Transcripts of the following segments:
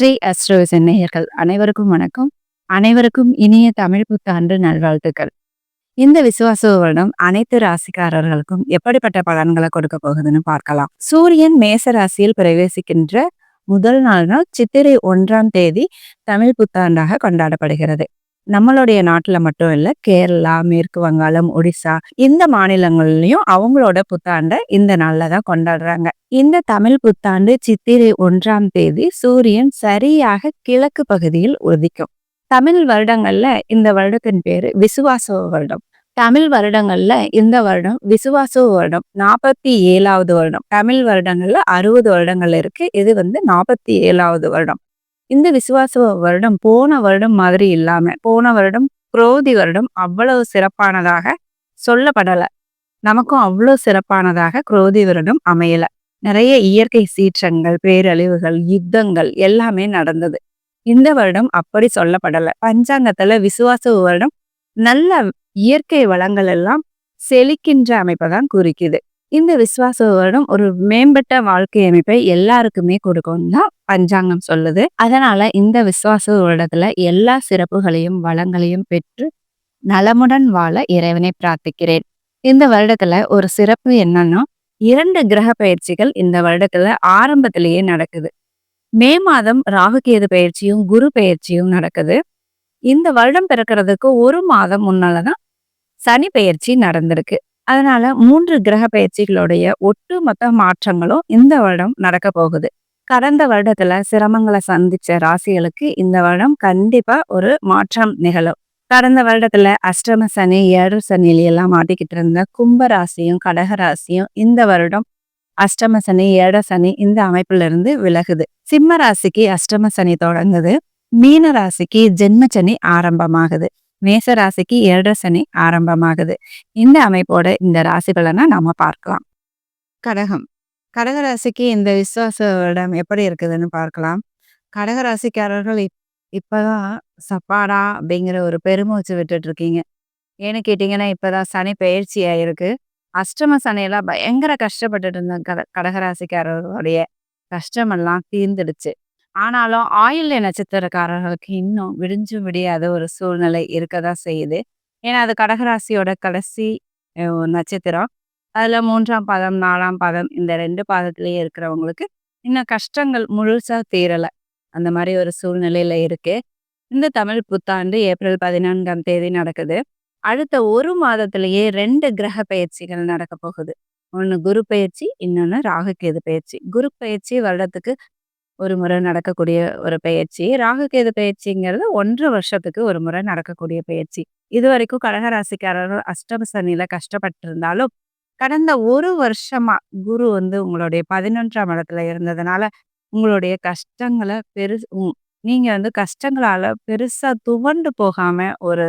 ஸ்ரீ அஸ்ட்ரோசன் நேயர்கள் அனைவருக்கும் வணக்கம். அனைவருக்கும் இனிய தமிழ் புத்தாண்டு நல்வாழ்த்துக்கள். இந்த விசுவாச வருடம் அனைத்து ராசிக்காரர்களுக்கும் எப்படிப்பட்ட பலன்களை கொடுக்க போகுதுன்னு பார்க்கலாம். சூரியன் மேச ராசியில் பிரவேசிக்கின்ற முதல் நாள் நாள் சித்திரை ஒன்றாம் தேதி தமிழ் புத்தாண்டாக கொண்டாடப்படுகிறது. நம்மளுடைய நாட்டில் மட்டும் இல்லை கேரளா மேற்கு வங்காளம் ஒடிசா இந்த மாநிலங்கள்லையும் அவங்களோட புத்தாண்டை இந்த நாளில் தான் கொண்டாடுறாங்க. இந்த தமிழ் புத்தாண்டு சித்திரை ஒன்றாம் தேதி சூரியன் சரியாக கிழக்கு பகுதியில் உதிக்கும். தமிழ் வருடங்கள்ல இந்த வருடத்தின் பேரு விசுவாச வருடம். தமிழ் வருடங்கள்ல இந்த வருடம் விசுவாச வருடம். நாற்பத்தி ஏழாவது வருடம். தமிழ் வருடங்கள்ல அறுபது வருடங்கள் இருக்கு. இது வந்து நாற்பத்தி ஏழாவது வருடம். இந்த விசுவாச வருடம் போன வருடம் மாதிரி இல்லாம போன வருடம் குரோதி வருடம் அவ்வளவு சிறப்பானதாக சொல்லப்படல. நமக்கும் அவ்வளவு சிறப்பானதாக குரோதி வருடம் அமையல. நிறைய இயற்கை சீற்றங்கள் பேரழிவுகள் யுத்தங்கள் எல்லாமே நடந்தது. இந்த வருடம் அப்படி சொல்லப்படல. பஞ்சாங்கத்துல விசுவாச வருடம் நல்ல இயற்கை வளங்கள் எல்லாம் செழிக்கின்ற அமைப்பை தான் குறிக்குது. இந்த விசுவாச வருடம் ஒரு மேம்பட்ட வாழ்க்கை அமைப்பை எல்லாருக்குமே கொடுக்கும் தான் பஞ்சாங்கம் சொல்லுது. அதனால இந்த விசுவாச வருடத்துல எல்லா சிறப்புகளையும் வளங்களையும் பெற்று நலமுடன் வாழ இறைவனை பிரார்த்திக்கிறேன். இந்த வருடத்துல ஒரு சிறப்பு என்னன்னா இரண்டு கிரக பயிற்சிகள் இந்த வருடத்துல ஆரம்பத்திலேயே நடக்குது. மே மாதம் ராகுகேது பயிற்சியும் குரு பயிற்சியும் நடக்குது. இந்த வருடம் பிறக்கிறதுக்கு ஒரு மாதம் முன்னாலதான் சனி பயிற்சி நடந்திருக்கு. அதனால மூன்று கிரக பயிற்சிகளுடைய ஒட்டுமொத்த மாற்றங்களும் இந்த வருடம் நடக்க போகுது. கடந்த வருடத்துல சிரமங்களை சந்திச்ச ராசிகளுக்கு இந்த வருடம் கண்டிப்பா ஒரு மாற்றம் நிகழும். கடந்த வருடத்துல அஷ்டம சனி ஏழு சனியில எல்லாம் மாட்டிக்கிட்டு இருந்த கும்ப ராசியும் கடக ராசியும் இந்த வருடம் அஷ்டம சனி ஏழ சனி இந்த அமைப்புல இருந்து விலகுது. சிம்ம ராசிக்கு அஷ்டம சனி தொடங்குது. மீன ராசிக்கு ஜென்ம சனி ஆரம்பமாகுது. மேச ராசிக்கு ஏழரை சனி ஆரம்பமாகுது. இந்த அமைப்போட இந்த ராசி நாம பார்க்கலாம். கடகம். கடக ராசிக்கு இந்த விசுவாச வருடம் எப்படி இருக்குதுன்னு பார்க்கலாம். கடக ராசிக்காரர்கள் இப் இப்போதான் சப்பாடா அப்படிங்கிற ஒரு பெருமூச்சு விட்டுட்டு இருக்கீங்க ஏன்னு கேட்டீங்கன்னா இப்பதான் சனி பயிற்சி ஆயிருக்கு அஷ்டம சனியெல்லாம் பயங்கர கஷ்டப்பட்டுட்டு இருந்த கட கடகராசிக்காரர்களுடைய கஷ்டமெல்லாம் தீர்ந்துடுச்சு. ஆனாலும் ஆயில்ய நட்சத்திரக்காரர்களுக்கு இன்னும் விடிஞ்சு விடியாத ஒரு சூழ்நிலை இருக்கதான் செய்யுது. ஏன்னா அது கடகராசியோட கடைசி நட்சத்திரம். அதுல மூன்றாம் பாதம் நாலாம் பாதம் இந்த ரெண்டு பாதத்திலேயே இருக்கிறவங்களுக்கு இன்னும் கஷ்டங்கள் முழுசா தீரலை. அந்த மாதிரி ஒரு சூழ்நிலையில இருக்கு. இந்த தமிழ் புத்தாண்டு ஏப்ரல் பதினான்காம் தேதி நடக்குது. அடுத்த ஒரு மாதத்திலேயே ரெண்டு கிரக பயிற்சிகள் நடக்க போகுது. ஒன்னு குரு பயிற்சி இன்னொன்னு ராகுகேது பயிற்சி. குரு பயிற்சி வருடத்துக்கு ஒரு முறை நடக்கக்கூடிய ஒரு பயிற்சி ராகுகேது பயிற்சிங்கிறது ஒன்றரை வருஷத்துக்கு ஒரு முறை நடக்கக்கூடிய பயிற்சி இது வரைக்கும் கடகராசிக்காரர்கள் அஷ்டம சனியில கஷ்டப்பட்டிருந்தாலும் கடந்த ஒரு வருஷமா குரு வந்து உங்களுடைய பதினொன்றாம் இடத்துல இருந்ததுனால உங்களுடைய கஷ்டங்களை பெரு நீங்க வந்து கஷ்டங்களால பெருசா துவண்டு போகாம ஒரு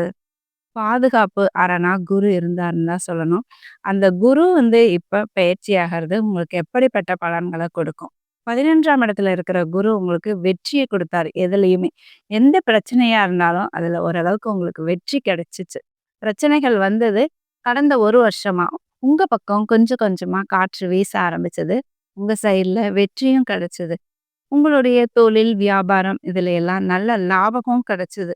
பாதுகாப்பு அரணா குரு இருந்தாருன்னு தான் சொல்லணும். அந்த குரு வந்து இப்ப பயிற்சி ஆகிறது உங்களுக்கு எப்படிப்பட்ட பலன்களை கொடுக்கும்? பதினொன்றாம் இடத்துல இருக்கிற குரு உங்களுக்கு வெற்றியை கொடுத்தாரு எதுலையுமே. எந்த பிரச்சனையா இருந்தாலும் அதுல ஓரளவுக்கு உங்களுக்கு வெற்றி கிடைச்சிச்சு. பிரச்சனைகள் வந்தது கடந்த ஒரு வருஷமா. உங்க பக்கம் கொஞ்சம் கொஞ்சமா காற்று வீச ஆரம்பிச்சது. உங்க சைட்ல வெற்றியும் கிடைச்சது. உங்களுடைய தொழில் வியாபாரம் இதுல எல்லாம் நல்ல லாபமும் கிடைச்சது.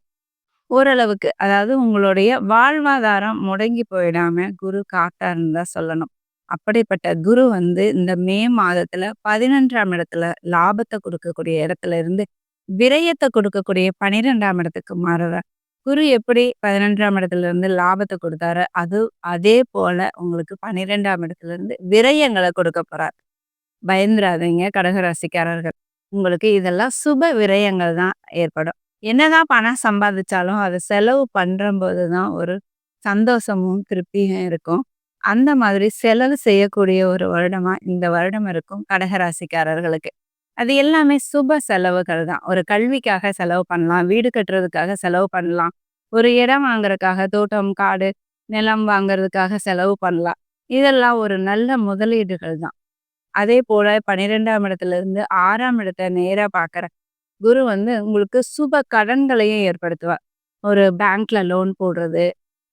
ஓரளவுக்கு அதாவது உங்களுடைய வாழ்வாதாரம் முடங்கி போயிடாம குரு காத்தாருன்னு தான் சொல்லணும். அப்படிப்பட்ட குரு வந்து இந்த மே மாதத்துல பதினொன்றாம் இடத்துல லாபத்தை கொடுக்கக்கூடிய இடத்துல இருந்து விரயத்தை கொடுக்கக்கூடிய பனிரெண்டாம் இடத்துக்கு மாறுறார். குரு எப்படி பதினொன்றாம் இடத்துல இருந்து லாபத்தை கொடுத்தாரு அது அதே போல உங்களுக்கு பனிரெண்டாம் இடத்துல இருந்து விரயங்களை கொடுக்க போறார். பயந்துராதீங்க கடகராசிக்காரர்கள். உங்களுக்கு இதெல்லாம் சுப விரயங்கள் தான் ஏற்படும். என்னதான் பணம் சம்பாதிச்சாலும் அதை செலவு பண்ற போதுதான் ஒரு சந்தோஷமும் திருப்தியும் இருக்கும். அந்த மாதிரி செலவு செய்யக்கூடிய ஒரு வருடமா இந்த வருடம் இருக்கும் கடகராசிக்காரர்களுக்கு. அது எல்லாமே சுப செலவுகள் தான். ஒரு கல்விக்காக செலவு பண்ணலாம் வீடு கட்டுறதுக்காக செலவு பண்ணலாம் ஒரு இடம் வாங்குறதுக்காக தோட்டம் காடு நிலம் வாங்குறதுக்காக செலவு பண்ணலாம். இதெல்லாம் ஒரு நல்ல முதலீடுகள் தான். அதே போல பன்னிரெண்டாம் இடத்துல இருந்து ஆறாம் இடத்த நேரா பாக்குற குரு வந்து உங்களுக்கு சுப கடன்களையும் ஏற்படுத்துவார். ஒரு பேங்க்ல லோன் போடுறது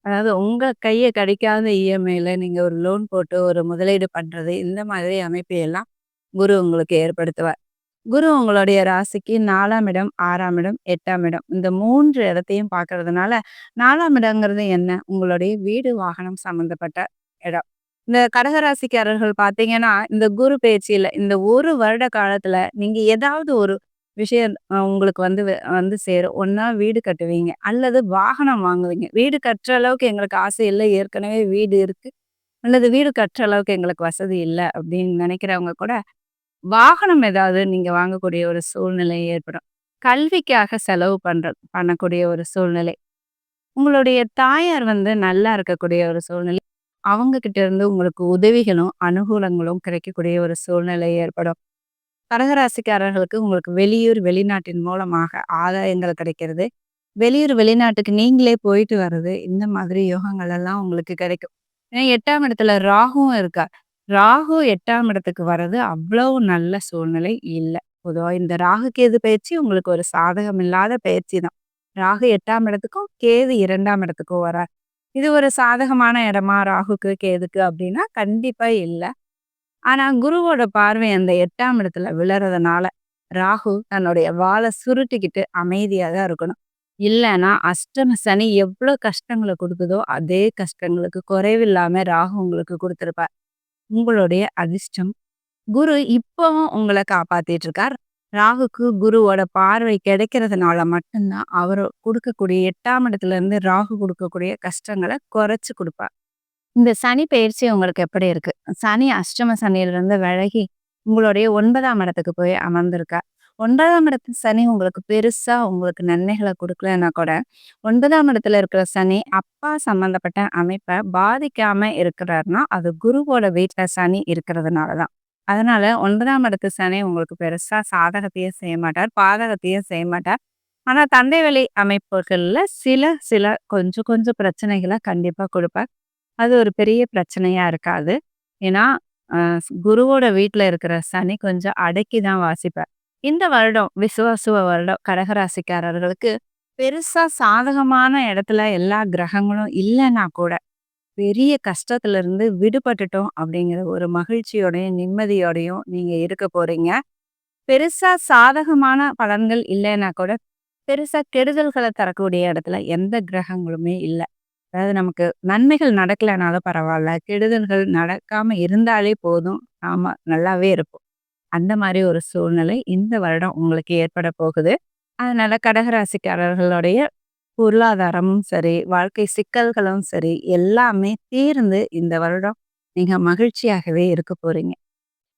அதாவது உங்க கைய கிடைக்காத இஎம்ஐல நீங்க ஒரு லோன் போட்டு ஒரு முதலீடு பண்றது, இந்த மாதிரி அமைப்பை எல்லாம் குரு உங்களுக்கு ஏற்படுத்துவார். குரு உங்களுடைய ராசிக்கு நாலாம் இடம், ஆறாம் இடம், எட்டாம் இடம். இந்த 3 இடத்தையும் பார்க்கறதுனால, நாலாம் இடங்கிறது என்ன? உங்களுடைய வீடு, வாகனம் சம்மந்தப்பட்ட இடம். இந்த கடக ராசிக்காரர்கள் பார்த்தீங்கன்னா, இந்த குரு பெயர்ச்சியில இந்த 1 வருட காலத்துல நீங்க ஏதாவது ஒரு விஷயம் உங்களுக்கு வந்து வ வந்து சேரும். ஒன்றா வீடு கட்டுவீங்க, அல்லது வாகனம் வாங்குவீங்க. வீடு கட்டுற அளவுக்கு எங்களுக்கு ஆசை இல்லை ஏற்கனவே வீடு இருக்கு. அல்லது வீடு கட்டுற அளவுக்கு எங்களுக்கு வசதி இல்லை அப்படின்னு நினைக்கிறவங்க கூட, வாகனம் ஏதாவது நீங்க வாங்கக்கூடிய ஒரு சூழ்நிலை ஏற்படும். கல்விக்காக செலவு பண்ற பண்ணக்கூடிய ஒரு சூழ்நிலை. உங்களுடைய தாயார் வந்து நல்லா இருக்கக்கூடிய ஒரு சூழ்நிலை. அவங்க கிட்ட இருந்து உங்களுக்கு உதவிகளும், அனுகூலங்களும் கிடைக்கக்கூடிய ஒரு சூழ்நிலை ஏற்படும். கடகராசிக்காரர்களுக்கு உங்களுக்கு வெளியூர், வெளிநாட்டின் மூலமாக ஆதாயங்கள் கிடைக்கிறது. வெளியூர், வெளிநாட்டுக்கு நீங்களே போயிட்டு வர்றது, இந்த மாதிரி யோகங்கள் எல்லாம் உங்களுக்கு கிடைக்கும். ஏன்னா எட்டாம் இடத்துல ராகுவும் இருக்கா ராகு எட்டாம் இடத்துக்கு வர்றது அவ்வளவு நல்ல சூழ்நிலை இல்லை பொதுவாக இந்த ராகு, கேது பயிற்சி உங்களுக்கு ஒரு சாதகம் இல்லாத பயிற்சி தான். ராகு எட்டாம் இடத்துக்கும், கேது இரண்டாம் இடத்துக்கும் வரார். இது ஒரு சாதகமான இடமா ராகுக்கு, கேதுக்கு அப்படின்னா கண்டிப்பா இல்லை ஆனா குருவோட பார்வை அந்த எட்டாம் இடத்துல விழறதுனால, ராகு தன்னுடைய வாழை சுருட்டிக்கிட்டு அமைதியா தான் இருக்கணும். இல்லைன்னா அஷ்டம சனி எவ்வளோ கஷ்டங்களை கொடுக்குதோ அதே கஷ்டங்களுக்கு குறைவில்லாம ராகு உங்களுக்கு கொடுத்துருப்பார் உங்களுடைய அதிர்ஷ்டம் குரு இப்பவும் உங்களை காப்பாத்திட்டு இருக்கார். ராகுக்கு குருவோட பார்வை கிடைக்கிறதுனால மட்டும்தான் அவர் கொடுக்கக்கூடிய எட்டாம் இடத்துல இருந்து ராகு கொடுக்கக்கூடிய கஷ்டங்களை குறைச்சு கொடுப்பார் இந்த சனி பயிற்சி உங்களுக்கு எப்படி இருக்கு? சனி அஷ்டம சனியிலிருந்து விலகி, உங்களுடைய ஒன்பதாம் இடத்துக்கு போய் அமர்ந்திருக்கா ஒன்பதாம் இடத்து சனி உங்களுக்கு பெருசா உங்களுக்கு நன்மைகளை கொடுக்கலன்னா கூட, ஒன்பதாம் இடத்துல இருக்கிற சனி அப்பா சம்மந்தப்பட்ட அமைப்பை பாதிக்காம இருக்கிறாருன்னா அது குருவோட வீட்டுல சனி இருக்கிறதுனால தான். அதனால ஒன்பதாம் இடத்து சனி உங்களுக்கு பெருசா சாதகத்தையும் செய்ய மாட்டார், பாதகத்தையும் செய்ய மாட்டார். ஆனா தந்தை வழி அமைப்புகள்ல சில சில கொஞ்சம் கொஞ்சம் பிரச்சனைகளை கண்டிப்பா கொடுப்பார் அது ஒரு பெரிய பிரச்சனையாக இருக்காது. ஏன்னா, குருவோட வீட்டில் இருக்கிற சனி கொஞ்சம் அடக்கி தான் வாசிப்பார். இந்த வருடம் விசுவாசுவ வருடம் கடகராசிக்காரர்களுக்கு பெருசா சாதகமான இடத்துல எல்லா கிரகங்களும் இல்லைன்னா கூட, பெரிய கஷ்டத்துல இருந்து விடுபட்டுட்டோம் அப்படிங்கிற ஒரு மகிழ்ச்சியோடையும், நிம்மதியோடையும் நீங்க இருக்க போறீங்க. பெருசா சாதகமான பலன்கள் இல்லைன்னா கூட, பெருசா கெடுதல்களை தரக்கூடிய இடத்துல எந்த கிரகங்களுமே இல்லை அதாவது நமக்கு நன்மைகள் நடக்கலைனாலும் பரவாயில்ல கெடுதல்கள் நடக்காம இருந்தாலே போதும். நாம நல்லாவே இருப்போம். அந்த மாதிரி ஒரு சூழ்நிலை இந்த வருடம் உங்களுக்கு ஏற்பட போகுது. அதனால கடகராசிக்காரர்களுடைய பொருளாதாரமும் சரி, வாழ்க்கை சிக்கல்களும் சரி, எல்லாமே தீர்ந்து இந்த வருடம் நீங்க மகிழ்ச்சியாகவே இருக்க போறீங்க.